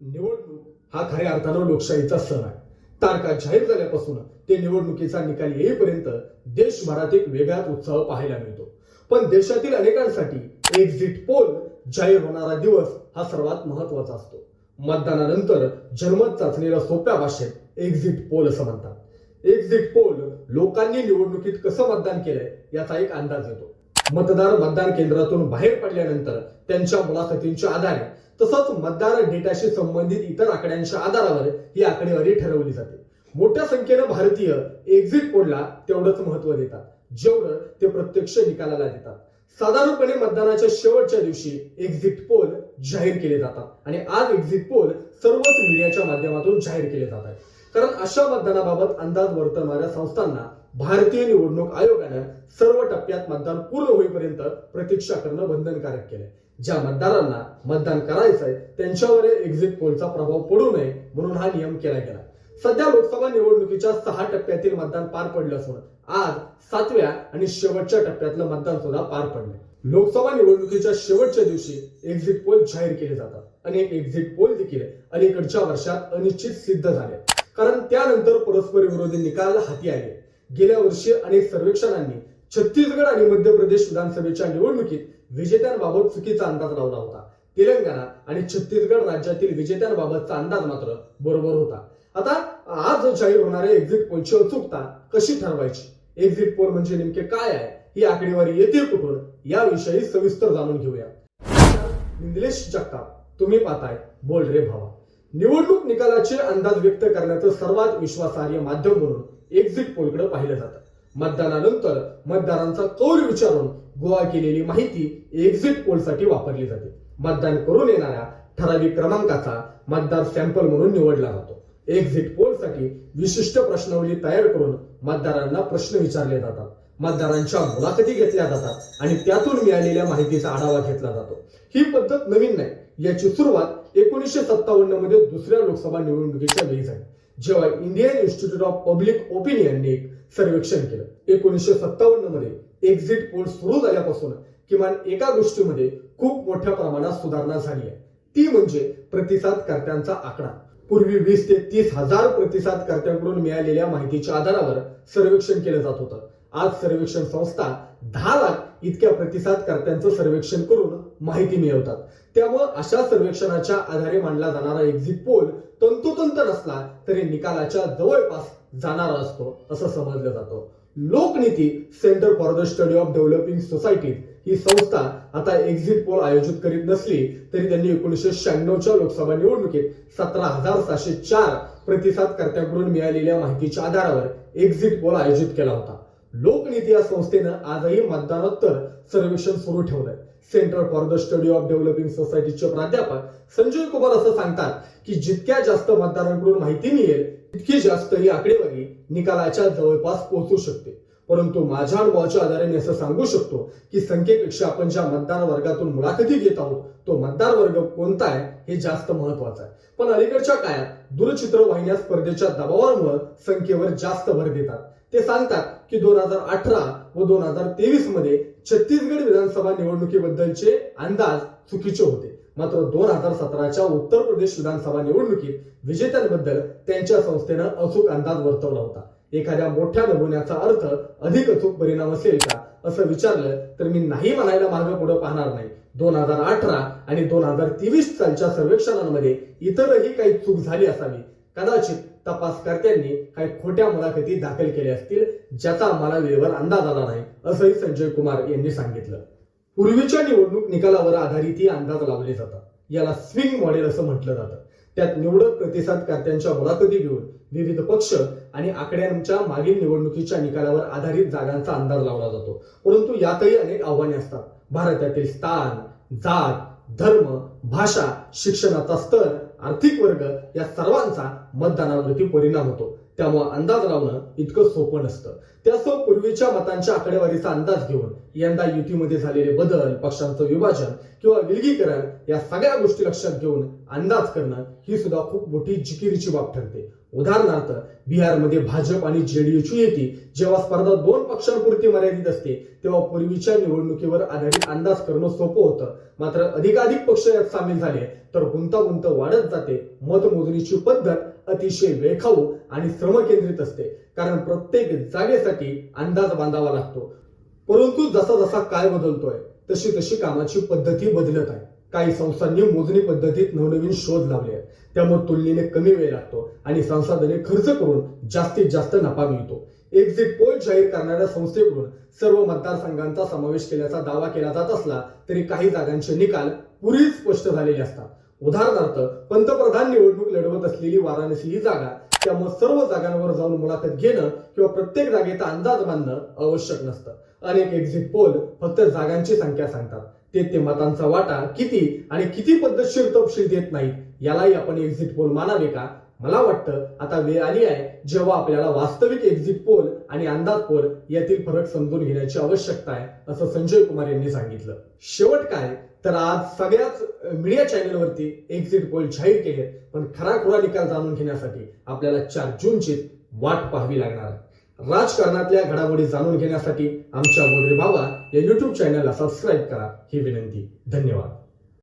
निवडणूक हा खऱ्या अर्थानं लोकशाहीचा सण आहे. तारखा जाहीर झाल्यापासून ते निवडणुकीचा निकाल येईपर्यंत देशभरात एक वेगळाच उत्साह पाहायला मिळतो. पण देशातील अनेकांसाठी एक्झिट पोल जाहीर होणारा दिवस हा सर्वात महत्त्वाचा असतो. मतदानानंतर जनमत चाचणीला सोप्या भाषेत एक्झिट पोल असं म्हणतात. एक्झिट पोल लोकांनी निवडणुकीत कसं मतदान केलंय याचा एक अंदाज येतो. मतदार मतदान केंद्रातून बाहेर पडल्यानंतर त्यांच्या मुलाखतींच्या आधारे तसंच मतदार डेटाशी संबंधित इतर आकड्यांच्या आधारावर ही आकडेवारी ठरवली जाते. मोठ्या संख्येनं भारतीय एक्झिट पोलला तेवढंच महत्त्व देतात. जेवढं ते प्रत्यक्ष निकालाला देतात. साधारणपणे मतदानाच्या शेवटच्या दिवशी एक्झिट पोल जाहीर केले जातात आणि आज एक्झिट पोल सर्वच मीडियाच्या माध्यमातून जाहीर केले जात आहेत. कारण अशा मतदानाबाबत अंदाज वर्तवणाऱ्या संस्थांना भारतीय निवडणूक आयोगानं सर्व टप्प्यात मतदान पूर्ण होईपर्यंत प्रतीक्षा करणं बंधनकारक केलंय. ज्या मतदारांना मतदान करायचंय त्यांच्यावर एक्झिट पोलचा प्रभाव पडू नये म्हणून हा नियम केला गेला. सध्या लोकसभा निवडणुकीच्या सहा टप्प्यातील मतदान पार पडलं असून आज सातव्या आणि शेवटच्या टप्प्यातलं मतदान सुद्धा पार पडलंय. लोकसभा निवडणुकीच्या शेवटच्या दिवशी एक्झिट पोल जाहीर केले जातात अनेक एक्झिट पोल देखील अलीकडच्या वर्षात अनिश्चित सिद्ध झाले. कारण त्यानंतर परस्पर विरोधी निकाल हाती आले. गेल्या वर्षी अनेक सर्वेक्षणांनी छत्तीसगड आणि मध्य प्रदेश विधानसभेच्या निवडणुकीत विजेत्यांबाबत चुकीचा अंदाज लावला होता. तेलंगणा आणि छत्तीसगड राज्यातील विजेत्यांबाबतचा अंदाज मात्र बरोबर होता. आता आज जाहीर होणारे एक्झिट पोलची अचूकता कशी ठरवायची? एक्झिट पोल म्हणजे नेमके काय आहे? ही आकडेवारी येते कुठून? याविषयी सविस्तर जाणून घेऊया. निलेश जगताप तुम्ही पाहताय बोल रे भावा. निवडणूक निकालाचे अंदाज व्यक्त करण्याचं सर्वात विश्वासार्ह माध्यम म्हणून एक्झिट पोलकडे पाहिलं जातं. मतदानानंतर मतदारांचा कौल विचारून गोळा केलेली माहिती एक्झिट पोलसाठी वापरली जाते. मतदान करून येणाऱ्या ठराविक क्रमांकाचा मतदार सॅम्पल म्हणून निवडला जातो. एक्झिट पोलसाठी विशिष्ट प्रश्नावली तयार करून मतदारांना प्रश्न विचारले जातात. मतदारांच्या मुलाखती घेतल्या जातात आणि त्यातून मिळालेल्या माहितीचा आढावा घेतला जातो. ही पद्धत नवीन नाही. याची सुरुवात एकोणीसशे सत्तावन्नमध्ये दुसऱ्या लोकसभा निवडणुकीच्या वेळी झाली. जेव्हा इंडियन इन्स्टिट्यूट ऑफ पब्लिक ओपिनियनने एक सर्वेक्षण केलं. एकोणीसशे सत्तावन्नमध्ये एक्झिट पोल सुरू झाल्यापासून किमान एका गोष्टीमध्ये खूप मोठ्या प्रमाणात सुधारणा झाली आहे. ती म्हणजे प्रतिसादकर्त्यांचा आकडा. पूर्वी वीस ते तीस हजार प्रतिसादकर्त्यांकडून मिळालेल्या माहितीच्या आधारावर सर्वेक्षण केलं जात होतं. आज सर्वेक्षण संस्था दहा लाख इतक्या प्रतिसादकर्त्यांचं सर्वेक्षण करून माहिती मिळवतात. त्यामुळे अशा सर्वेक्षणाच्या आधारे मांडला जाणारा एक्झिट पोल तंतोतंत नसला तरी निकालाच्या जवळपास जाणारा असतो असं समजलं जातं. Lokniti centre for the study of developing society ही संस्था आता एक्झिट पोल आयोजित करीत नसली तरी त्यांनी एकोणीसशे शहाण्णवच्या लोकसभा निवडणुकीत सतरा हजार सहाशे चार प्रतिसादकर्त्यांकडून मिळालेल्या माहितीच्या आधारावर एक्झिट पोल आयोजित केला होता. लोकनीती या संस्थेनं आजही मतदानोत्तर सर्वेक्षण सुरू ठेवलंय. Centre for the study of developing सोसायटीचे प्राध्यापक संजय कुमार असं सांगतात की जितक्या जास्त मतदारांकडून माहिती मिळेल इतकी जास्त ही आकडेवारी निकालाच्या जवळपास पोहोचू शकते. परंतु माझ्या अनुभवाच्या आधारे मी असं सांगू शकतो की संख्येपेक्षा आपण ज्या मतदार वर्गातून मुलाखती घेत आहोत तो मतदार वर्ग कोणता आहे हे जास्त महत्वाचं आहे. पण अलीकडच्या काळात दूरचित्रवाहिन्या स्पर्धेच्या दबावामुळे संख्येवर जास्त भर देतात. ते सांगतात की दोन हजार अठरा व दोन हजार तेवीसमध्ये छत्तीसगड विधानसभा निवडणुकीबद्दलचे अंदाज चुकीचे होते. मात्र दोन हजार सतराच्या उत्तर प्रदेश विधानसभा निवडणुकीत विजेत्यांबद्दल त्यांच्या संस्थेनं अचूक अंदाज वर्तवला होता. एखाद्या मोठ्या नमुन्याचा अर्थ अधिक अचूक परिणाम असेल का असं विचारलं तर मी नाही म्हणायला मार्ग पुढे पाहणार नाही. दोन हजार अठरा आणि दोन हजार तेवीस सालच्या सर्वेक्षणांमध्ये इतरही काही चूक झाली असावी. कदाचित तपासकर्त्यांनी काही खोट्या मुलाखती दाखल केल्या असतील ज्याचा आम्हाला वेळेवर अंदाज आला नाही असंही संजय कुमार यांनी सांगितलं. पूर्वीच्या निवडणूक निकालावर आधारित ही अंदाज लावले जातात. याला स्विंग मॉडेल असं म्हटलं जातं. त्यात निवडक प्रतिसादकर्त्यांच्या मुलाखती घेऊन विविध पक्ष आणि आकड्यांच्या मागील निवडणुकीच्या निकालावर आधारित जागांचा अंदाज लावला जातो. परंतु यातही अनेक आव्हाने असतात. भारतातील स्थान जात धर्म भाषा शिक्षणाचा स्तर आर्थिक वर्ग या सर्वांचा मतदानावरती परिणाम होतो. त्यामुळे अंदाज लावणं इतकं सोपं नसतं. त्यासह पूर्वीच्या मतांच्या आकडेवारीचा अंदाज घेऊन यंदा युतीमध्ये झालेले बदल पक्षांचं विभाजन किंवा विलगीकरण या सगळ्या गोष्टी लक्षात घेऊन अंदाज करणं ही सुद्धा खूप मोठी जिकिरीची बाब ठरते. उदाहरणार्थ बिहारमध्ये भाजप आणि जेडीयूची युती जेव्हा स्पर्धा दोन पक्षांपुरती मर्यादित असते तेव्हा पूर्वीच्या निवडणुकीवर आधारित अंदाज करणं सोपं होतं. मात्र अधिकाधिक पक्ष यात सामील झाले तर गुंतागुंत वाढत जाते. मतमोजणीची पद्धत अतिशय वेळखाऊ आणि श्रमकेंद्रित असते. कारण प्रत्येक जागेसाठी अंदाज बांधावा लागतो. परंतु जसा जसा काय बदलतोय तशी तशी कामाची पद्धती बदलत आहे. काही संस्थांनी मोजणी पद्धतीत नवनवीन शोध लावले आहेत. त्यामुळे तुलनेने कमी वेळ लागतो आणि संसाधने खर्च करून जास्तीत जास्त नफा मिळतो. एक्झिट पोल जाहीर करणाऱ्या संस्थेकडून सर्व मतदारसंघांचा समावेश केल्याचा दावा केला जात असला तरी काही जागांचे निकाल पुरीच स्पष्ट झालेले असतात. उदाहरणार्थ पंतप्रधान निवडणूक लढवत असलेली वाराणसी ही जागा त्यामुळे सर्व जागांवर जाऊन मुलाखत घेणं किंवा प्रत्येक जागेचा अंदाज बांधणं आवश्यक नसतं. अनेक एक्झिट पोल फक्त जागांची संख्या सांगतात. ते ते मतांचा वाटा किती आणि किती पद्धतशीर तपशील देत नाहीत यालाही आपण एक्झिट पोल मानावे का? मला वाटतं आता वेळ आली आहे जेव्हा आपल्याला वास्तविक एक्झिट पोल आणि अंदाज पोल यातील फरक समजून घेण्याची आवश्यकता आहे असं संजय कुमार यांनी सांगितलं. शेवट काय? तर आज सगळ्याच मीडिया चॅनलवरती एक्झिट पोल जाहीर केले पण खराखुरा निकाल जाणून घेण्यासाठी आपल्याला चार जूनची वाट पाहावी लागणार आहे. राजकारणातल्या घडामोडी जाणून घेण्यासाठी आमच्या बोडरे भावा या युट्यूब चॅनलला सबस्क्राईब करा. ही विनंती. धन्यवाद.